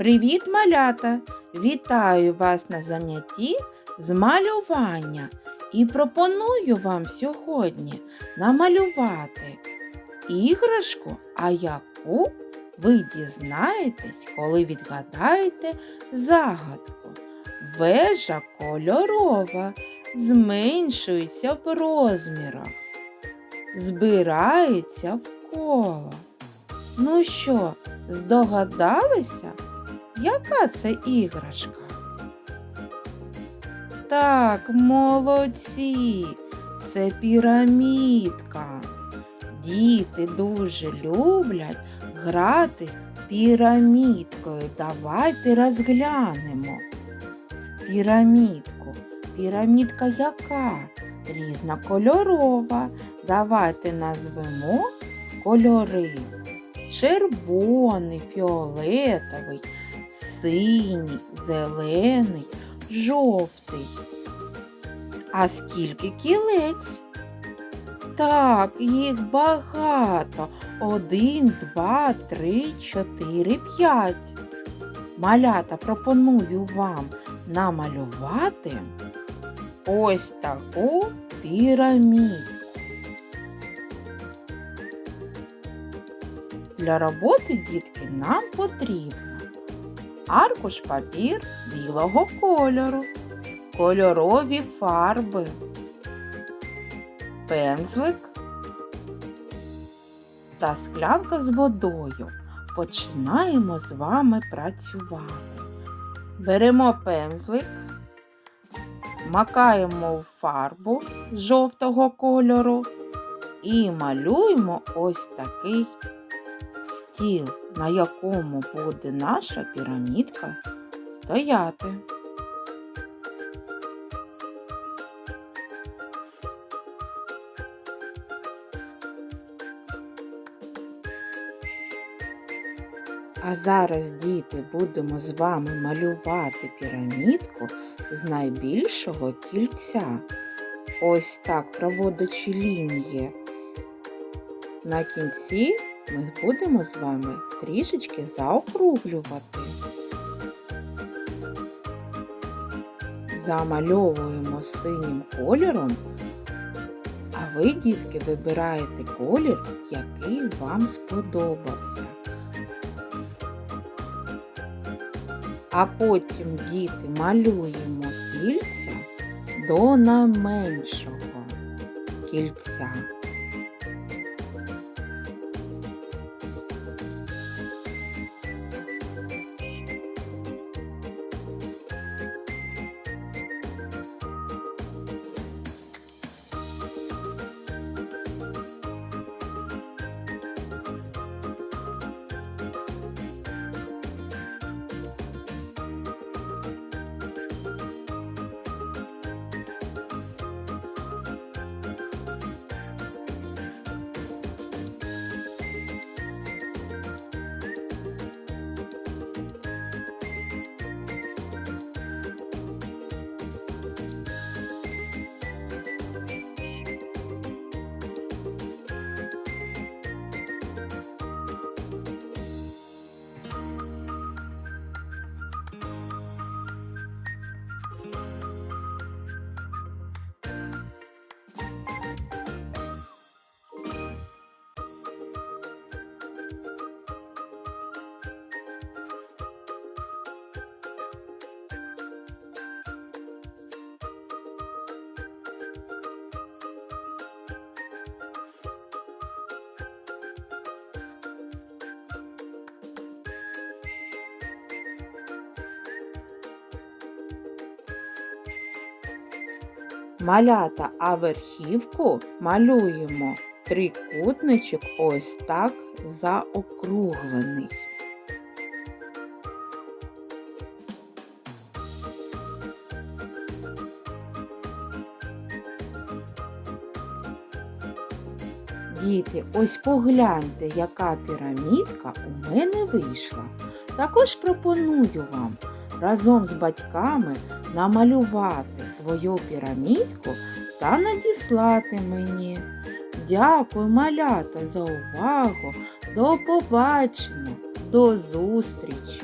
Привіт, малята! Вітаю вас на занятті з малювання і пропоную вам сьогодні намалювати іграшку, а яку ви дізнаєтесь, коли відгадаєте загадку. Вежа кольорова зменшується в розмірах, збирається в коло. Ну що, здогадалися? Яка це іграшка? Так, молодці, це пірамідка. Діти дуже люблять гратись пірамідкою. Давайте розглянемо. Пірамідку. Пірамідка яка? Різнокольорова. Давайте назвемо кольори. Червоний, фіолетовий, синій, зелений, жовтий. А скільки кілець? Так, їх багато. Один, два, три, чотири, п'ять. Малята пропоную вам намалювати ось таку піраміду. Для роботи, дітки, нам потрібно аркуш папір білого кольору, кольорові фарби, пензлик та склянка з водою. Починаємо з вами працювати. Беремо пензлик, макаємо в фарбу жовтого кольору і малюємо ось такий стіл, на якому буде наша пірамідка стояти. А зараз, діти, будемо з вами малювати пірамідку з найбільшого кільця. Ось так, проводячи лінії. На кінці ми будемо з вами трішечки заокруглювати. Замальовуємо синім кольором, а ви, дітки, вибираєте колір, який вам сподобався. А потім, діти, малюємо кільця до найменшого кільця. Малята, а верхівку малюємо трикутничок ось так заокруглений. Діти, ось погляньте, яка пірамідка у мене вийшла. Також пропоную вам разом з батьками намалювати свою пірамідку та надіслати мені. Дякую, малята, за увагу. До побачення, до зустрічі!